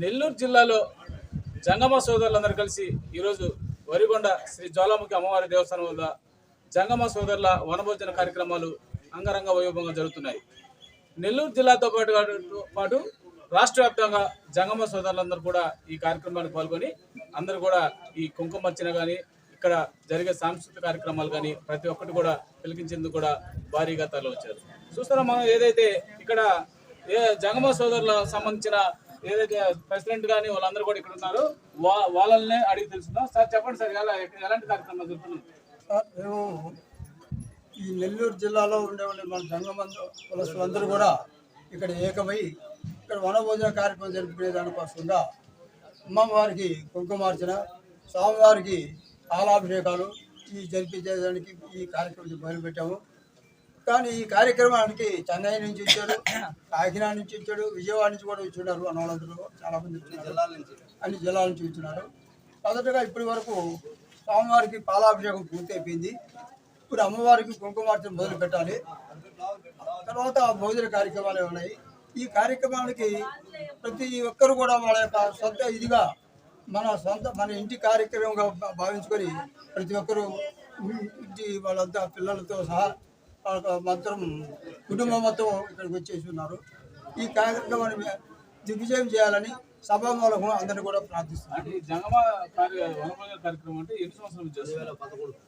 నెల్లూరు జిల్లాలో జంగమ సోదరులందరూ కలిసి ఈరోజు వరిగొండ శ్రీ జ్వాలాముఖి అమ్మవారి దేవస్థానం వద్ద జంగమ సోదరుల వనభోజన కార్యక్రమాలు అంగరంగ వైభవంగా జరుగుతున్నాయి. నెల్లూరు జిల్లాతో పాటు పాటు రాష్ట్ర వ్యాప్తంగా జంగమ సోదరులందరూ కూడా ఈ కార్యక్రమానికి పాల్గొని అందరూ కూడా ఈ కుంకుమర్చన కానీ ఇక్కడ జరిగే సాంస్కృతిక కార్యక్రమాలు కానీ ప్రతి ఒక్కటి కూడా పిలిపించేందుకు కూడా భారీగా తరలి వచ్చారు చూస్తున్నాం మనం ఏదైతే ఇక్కడ ఏ జంగమ సోదరులకు సంబంధించిన ఏదైతే ప్రెసిడెంట్ కానీ వాళ్ళందరూ కూడా ఇక్కడ ఉన్నారు వాళ్ళనే అడిగి తెలుసుకుందాం. సార్ చెప్పండి సార్ ఎలా ఎలాంటి కార్యక్రమాలు జరుగుతున్నాయి సార్, మేము ఈ నెల్లూరు జిల్లాలో ఉండేవాళ్ళు మన జంగమందు కులస్తులందరూ కూడా ఇక్కడ ఏకమై ఇక్కడ వనభోజన కార్యక్రమం జరుపుకునే దానికోసంగా అమ్మవారికి కుంకుమార్చన స్వామివారికి పాలాభిషేకాలు ఈ జరిపించేదానికి ఈ కార్యక్రమం మొదలుపెట్టాము. కానీ ఈ కార్యక్రమానికి చెన్నై నుంచి వచ్చాడు కాకినాడ నుంచి వచ్చాడు విజయవాడ నుంచి కూడా వచ్చున్నారు అన్నవాళ్ళందరూ చాలా మంది వచ్చినారు అన్ని జిల్లాల నుంచి వచ్చినారు. మొదటగా ఇప్పటి వరకు స్వామివారికి పాలాభిషేకం పూర్తి అయిపోయింది. ఇప్పుడు అమ్మవారికి కుంకుమార్చన మొదలు పెట్టాలి. తర్వాత భోజన కార్యక్రమాలు ఉన్నాయి. ఈ కార్యక్రమానికి ప్రతి ఒక్కరు కూడా వాళ్ళ యొక్క సొంత ఇదిగా మన సొంత మన ఇంటి కార్యక్రమంగా భావించుకొని ప్రతి ఒక్కరు ఇంటి వాళ్ళంతా పిల్లలతో సహా మొత్తం కుటుంబం మొత్తం ఇక్కడికి వచ్చేసి ఉన్నారు. ఈ కార్యక్రమాన్ని దిగ్విజయం చేయాలని సభామూలకం అందరినీ కూడా ప్రార్థిస్తున్నారు చేస్తున్నారు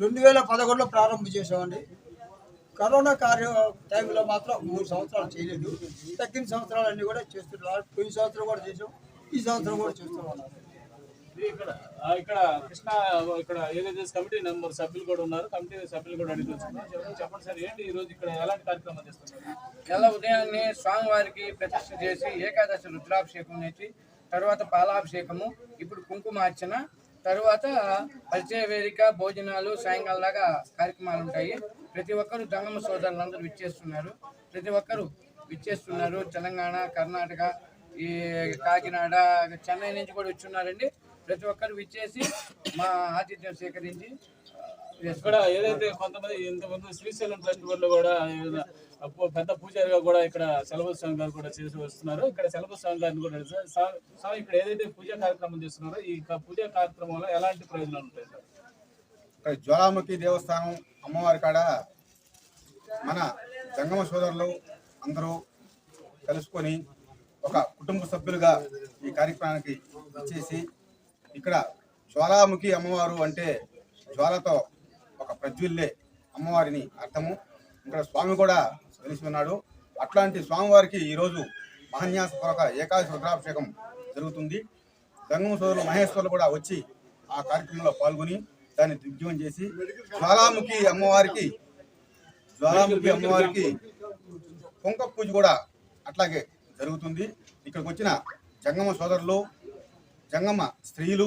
రెండు వేల పదకొండులో ప్రారంభం చేసామండి కరోనా కార్య టైంలో మాత్రం మూడు సంవత్సరాలు చేయలేదు. తగ్గిన సంవత్సరాలు అన్ని కూడా చేస్తున్నారు. పోయిన సంవత్సరం కూడా చేసాం ఈ సంవత్సరం కూడా చేస్తూ ఉన్నారు ఇది ఇక్కడ ఇక్కడ కృష్ణ ఇక్కడ ఏదైతే కమిటీ నెంబర్ సభ్యులు కూడా ఉన్నారు కమిటీ సభ్యులు కూడా అడిగి చెప్పండి- సార్ ఏంటి ఈ రోజు ఇక్కడ ఎలాంటి కార్యక్రమం చేస్తున్నారు? ఎలా ఉదయాన్నే స్వామివారికి ప్రతిష్ఠ చేసి ఏకాదశి రుద్రాభిషేకం నుంచి తర్వాత పాలాభిషేకము ఇప్పుడు కుంకుమార్చన తర్వాత పరిచయ వేదిక భోజనాలు సాయంకాలం లాగా కార్యక్రమాలు ఉంటాయి. ప్రతి ఒక్కరు దంగమ్మ సోదరులందరూ విచ్చేస్తున్నారు. ప్రతి ఒక్కరు విచ్చేస్తున్నారు. తెలంగాణ కర్ణాటక ఈ కాకినాడ చెన్నై నుంచి కూడా వచ్చున్నారండి. ప్రతి ఒక్కరు విచ్చేసి మా ఆతిథ్యం స్వీకరించి ఇక్కడ ఏదైతే కొంతమంది ఇంతకుముందు శ్రీశైలం ట్రస్ట్ వాళ్ళు కూడా పెద్ద పూజారిగా కూడా ఇక్కడ సెలవు స్వామి గారు కూడా చేసి వస్తున్నారు ఇక్కడ సెలవు స్వామి గారిని కూడా. సార్ స్వామి ఇక్కడ ఏదైతే పూజా కార్యక్రమం చేస్తున్నారో ఈ పూజా కార్యక్రమంలో ఎలాంటి ప్రయోజనాలు ఉంటాయి సార్ ఇక్కడ జ్వాలాముఖి దేవస్థానం అమ్మవారి కాడ మన జంగమ సోదరులు అందరూ కలుసుకొని ఒక కుటుంబ సభ్యులుగా ఈ కార్యక్రమానికి వచ్చేసి ఇక్కడ జ్వాలాముఖి అమ్మవారు అంటే జ్వాలతో ఒక ప్రజ్వల్లే అమ్మవారిని అర్థము. ఇక్కడ స్వామి కూడా తెలిసి ఉన్నాడు అట్లాంటి స్వామివారికి ఈరోజు మహాన్యాసపూర్వక ఏకాదశి రుద్రాభిషేకం జరుగుతుంది. గంగం సోదరులు మహేశ్వరులు కూడా వచ్చి ఆ కార్యక్రమంలో పాల్గొని దాన్ని దిగ్జీవం చేసి జ్వాలాముఖి అమ్మవారికి జ్వాలాముఖి అమ్మవారికి కుంక పూజ కూడా అట్లాగే జరుగుతుంది. ఇక్కడికి వచ్చిన జంగమ సోదరులు జంగమ్మ స్త్రీలు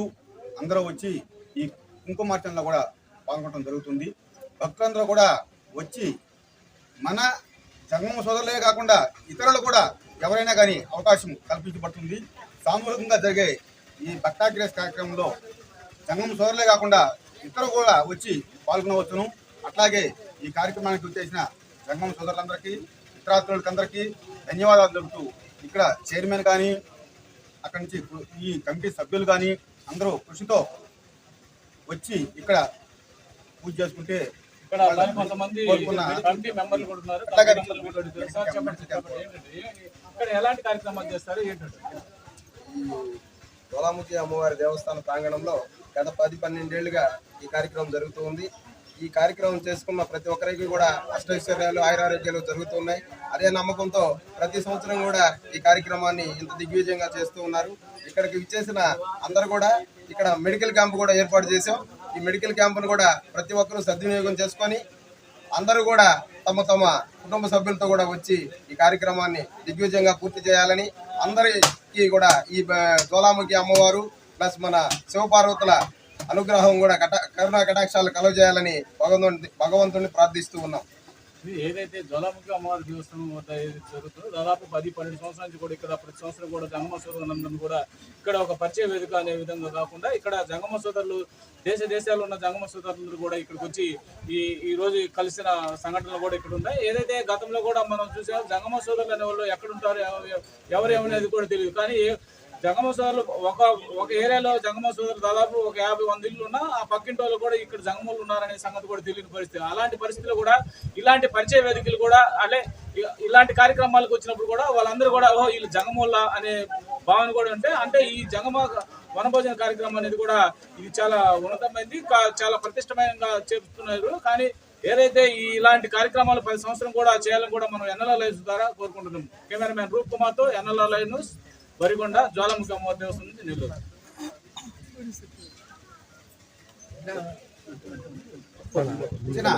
అందరూ వచ్చి ఈ కుంకుమార్చనలో కూడా పాల్గొనడం జరుగుతుంది. భక్తులందరూ కూడా వచ్చి మన జంగమ్మ సోదరులే కాకుండా ఇతరులు కూడా ఎవరైనా కానీ అవకాశం కల్పించబడుతుంది. సామూహికంగా జరిగే ఈ భక్తాగ్రేస్ కార్యక్రమంలో జంగమ్మ సోదరులే కాకుండా ఇతరులు కూడా వచ్చి పాల్గొనవచ్చును. అట్లాగే ఈ కార్యక్రమానికి వచ్చేసిన జంగమ్మ సోదరులందరికీ ఇతరాత్రులకందరికీ ధన్యవాదాలు చెబుతూ ఇక్కడ చైర్మన్ కానీ అక్కడి నుంచి ఈ కమిటీ సభ్యులు కానీ అందరూ కృషితో వచ్చి ఇక్కడ పూజ చేసుకుంటే ఇక్కడ కొంతమంది కమిటీ మెంబర్లు కూడా ఉన్నారు. ఎలాంటి కార్యక్రమాలు చేస్తారు? ఏంటంటే? జ్వాలాముఖి అమ్మవారి దేవస్థాన ప్రాంగణంలో గత పది పన్నెండేళ్ళుగా ఈ కార్యక్రమం జరుగుతూ ఉంది. ఈ కార్యక్రమం చేసుకున్న ప్రతి ఒక్కరికి కూడా అష్టైశ్వర్యాలు ఆయురారోగ్యాలు జరుగుతున్నాయి అదే నమ్మకంతో ప్రతి సంవత్సరం కూడా ఈ కార్యక్రమాన్ని ఇంత దిగ్విజయంగా చేస్తూ ఉన్నారు. ఇక్కడికి విచ్చేసిన అందరూ కూడా ఇక్కడ మెడికల్ క్యాంప్ కూడా ఏర్పాటు చేశాం. ఈ మెడికల్ క్యాంపును కూడా ప్రతి ఒక్కరూ సద్వినియోగం చేసుకొని అందరూ కూడా తమ తమ కుటుంబ సభ్యులతో కూడా వచ్చి ఈ కార్యక్రమాన్ని దిగ్విజయంగా పూర్తి చేయాలని అందరికీ కూడా ఈ జ్వాలాముఖి అమ్మవారు ప్లస్ మన శివపార్వతుల అనుగ్రహం కూడా కట కరుణా కటాక్షాలు కలుగజేయాలని భగవంతుని భగవంతుని ప్రార్థిస్తూ ఉన్నాం. ఏదైతే జ్వాలాముఖి అమ్మవారి దేవస్థానం వద్ద ఏదైతే జరుగుతుందో దాదాపు పది పన్నెండు సంవత్సరాల నుంచి కూడా ఇక్కడ ప్రతి సంవత్సరం కూడా జంగమ సోదరులందరూ కూడా ఇక్కడ ఒక పరిచయ వేదిక అనే విధంగా కాకుండా ఇక్కడ జంగమ సోదరులు దేశ దేశాల్లో ఉన్న జంగమ సోదరులందరూ కూడా ఇక్కడికి వచ్చి ఈ ఈ రోజు కలిసిన సంఘటనలు కూడా ఇక్కడ ఉన్నాయి. ఏదైతే గతంలో కూడా మనం చూసాం జంగమ సోదరులు అనే వాళ్ళు ఎక్కడుంటారు ఎవరు ఏమనేది కూడా తెలియదు. కానీ జంగమ సోదరులు ఒక ఒక ఏరియాలో జంగమ సోదరులు దాదాపు ఒక యాభై వంద ఇల్లు ఉన్నా ఆ పక్కింటి వాళ్ళు కూడా ఇక్కడ జంగములు ఉన్నారనే సంగతి కూడా తెలియని పరిస్థితి. అలాంటి పరిస్థితుల్లో కూడా ఇలాంటి పరిచయ వేదికలు కూడా అంటే ఇలాంటి కార్యక్రమాలకు వచ్చినప్పుడు కూడా వాళ్ళందరూ కూడా ఓహో వీళ్ళు జంగముల్లా అనే భావన కూడా ఉంటే అంటే ఈ జంగమ వనభోజన కార్యక్రమం అనేది కూడా ఇది చాలా ఉన్నతమైంది కా- చాలా ప్రతిష్టమైనగా చెప్తున్నారు. కానీ ఏదైతే ఈ ఇలాంటి కార్యక్రమాలు పది సంవత్సరం కూడా చేయాలని కూడా మనం ఎన్ఎల్ఆర్ లైన్స్ ద్వారా కోరుకుంటున్నాం. కెమెరామెన్ రూప్ కుమార్తో NLR line news. Varigonda Jwalamukhi అమ్మవారి దేవస్థానం నుంచి నెల్లూరు. చిన్న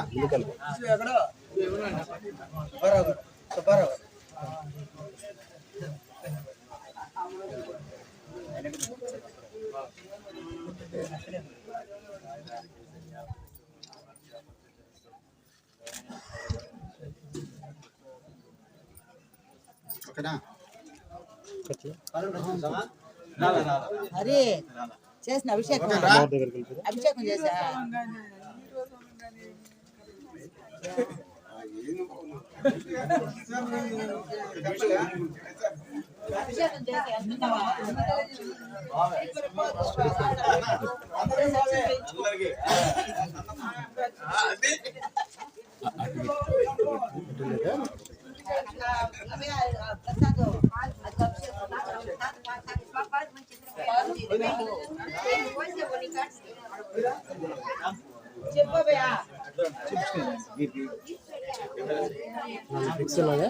అరే చేసిన అభిషేకం. అభిషేకం చేసా అభిషేకం చేసి పిక్సెల్ అదే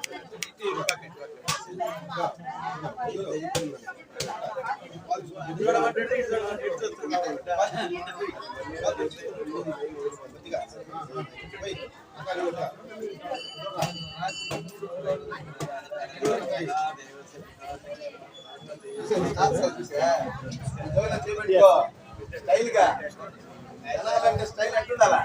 స్టైల్గా ఎలాగంటే స్టైల్ ఎట్లుండాలా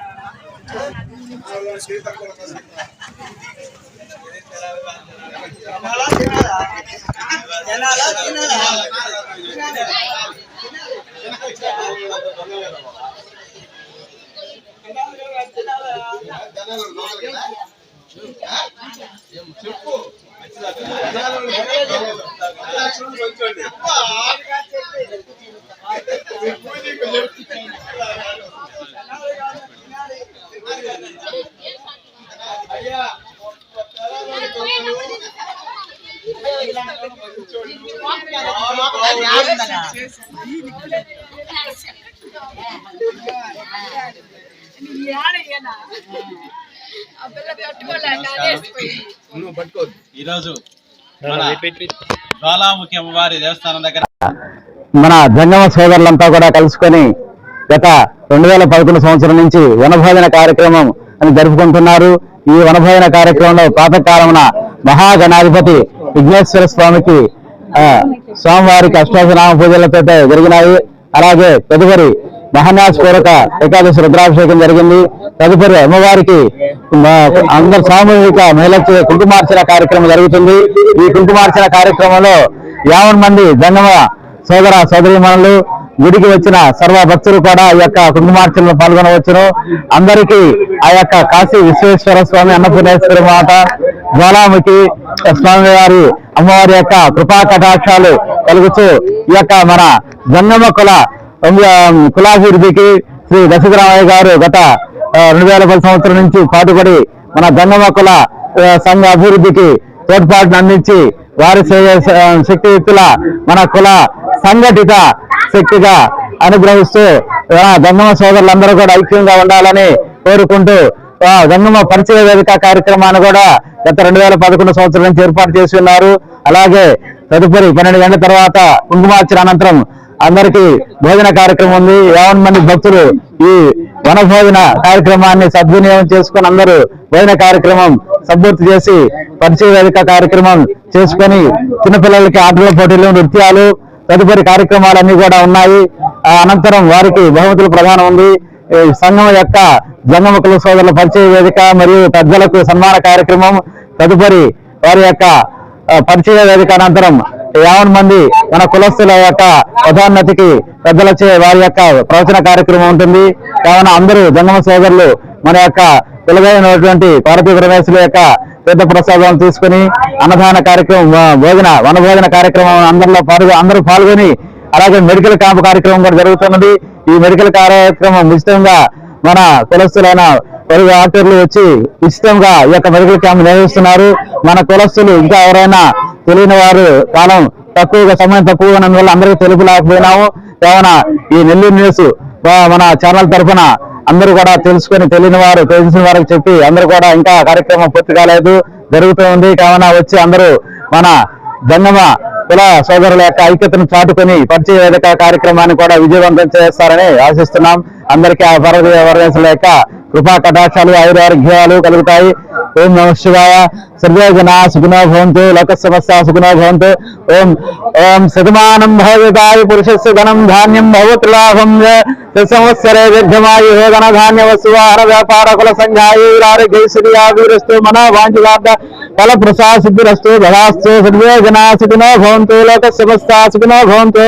చెప్పు. చెప్పు ఈరోజు మన జ్వాలాముఖి అమ్మవారి దేవస్థానం దగ్గర మన జంగమ సోదరులంతా కూడా కలుసుకొని గత రెండు వేల పదకొండు సంవత్సరం నుంచి వనభోజన కార్యక్రమం అని జరుపుకుంటున్నారు. ఈ వనభోజన కార్యక్రమంలో ప్రాతకాలమున మహాగణాధిపతి విఘ్నేశ్వర స్వామికి స్వామివారికి అష్టాదశనామ పూజలతో జరిగినాయి. అలాగే తదుపరి మహాన్యాసపూర్వక ఏకాదశి రుద్రాభిషేకం జరిగింది. తదుపరి అమ్మవారికి అందరు సామూహిక మహిళలకు కుంకుమార్చన కార్యక్రమం జరుగుతుంది. ఈ కుంకుమార్చన కార్యక్రమంలో యావన్ మంది జంగమ సోదర సోదరీమణులు గుడికి వచ్చిన సర్వ భక్తులు కూడా ఈ యొక్క కుంకుమార్చనలో పాల్గొనవచ్చును. అందరికీ ఆ యొక్క కాశీ విశ్వేశ్వర స్వామి అన్నపూర్ణేశ్వరి మాత జ్వాలాముఖి స్వామి వారి అమ్మవారి యొక్క కృపా కటాక్షాలు కలుగుతూ ఈ యొక్క మన జంగమ కుల కులాభివృద్ధికి శ్రీ దశగ్రామయ్య గారు గత రెండు వేల పది సంవత్సరం నుంచి పాటుపడి మన గంగమ్మ కుల సంఘ అభివృద్ధికి తోడ్పాటును అందించి వారి శక్తియుక్తుల మన కుల సంఘటిత శక్తిగా అనుగ్రహిస్తూ గంగమ్మ సోదరులందరూ కూడా ఐక్యంగా ఉండాలని కోరుకుంటూ గంగమ్మ పరిచయ వేదిక కార్యక్రమాన్ని కూడా గత రెండు వేల పదకొండు సంవత్సరం నుంచి ఏర్పాటు చేసి ఉన్నారు. అలాగే తదుపరి పన్నెండు గంటల తర్వాత కుంకుమార్చన అనంతరం అందరికి భోజన కార్యక్రమం ఉంది. యావన్ మంది భక్తులు ఈ వన భోజన కార్యక్రమాన్ని సద్వినియోగం చేసుకుని అందరూ భోజన కార్యక్రమం సంపూర్తి చేసి పరిచయ వేదిక కార్యక్రమం చేసుకొని చిన్నపిల్లలకి ఆటల పోటీలు నృత్యాలు తదుపరి కార్యక్రమాలన్నీ కూడా ఉన్నాయి. అనంతరం వారికి బహుమతులు ప్రధానం ఉంది. సంఘం యొక్క జంగమ కుల సోదరుల పరిచయ వేదిక మరియు పెద్దలకు సన్మాన కార్యక్రమం తదుపరి వారి యొక్క పరిచయ వేదిక అనంతరం యావన్ మంది మన కులస్తుల యొక్క పదోన్నతికి పెద్దలచే వారి యొక్క ప్రవచన కార్యక్రమం ఉంటుంది. కావున అందరూ జంగమ సోదరులు మన యొక్క తెలుగైనటువంటి పార్వతీ ప్రవేశుల యొక్క పెద్ద ప్రసాదం తీసుకుని అన్నదాన కార్యక్రమం భోజన వన భోజన కార్యక్రమం అందరిలో పాల్గొ అందరూ పాల్గొని అలాగే మెడికల్ క్యాంప్ కార్యక్రమం కూడా జరుగుతున్నది. ఈ మెడికల్ కార్యక్రమం ఉచితంగా మన కులస్తులైన పలువురు డాక్టర్లు వచ్చి ఉచితంగా ఈ యొక్క మెడికల్ క్యాంప్ నిర్వహిస్తున్నారు. మన కులస్తులు ఇంకా ఎవరైనా తెలియని వారు కాలం తక్కువగా సమయం తక్కువ ఉన్నందువల్ల అందరికీ తెలుపులేకపోయినాము కావున ఈ నెల్లూరు న్యూస్ మన ఛానల్ తరఫున అందరూ కూడా తెలుసుకొని తెలియని వారు తెలిసిన వారికి చెప్పి అందరూ కూడా ఇంకా కార్యక్రమం పూర్తి కాలేదు. జరుగుతూ ఉంది. కావున వచ్చి అందరూ మన జంగమ కుల సోదరుల యొక్క ఐక్యతను చాటుకొని పరిచయ వేదిక కార్యక్రమాన్ని కూడా విజయవంతం చేస్తారని ఆశిస్తున్నాం. అందరికీ ఆ పర్వత యొక్క కృపా కటాక్షాలు ఆయురారోగ్యాలు కలుగుతాయి ఓం నమ శివాయ సర్వే జనా సుఖినో భవంతు లోక సమస్త సుఖినో భవంతు ఓం ఓం శతమానం భవతాయ పురుషస్య ధనం ధాన్యం భవతు లాభం సంవత్సరే దీర్ఘమాయు ధన ధాన్య వస్తువాహన వ్యాపార కుల సంఘాయురారోగ్యశ్రీయాభిరస్తు మన వాంఛితార్థ ఫల ప్రసాద సిద్ధిరస్తు ధరాస్తు సర్వే జనా సుఖినో భవంతు లోక సమస్త సుఖినో భవంతు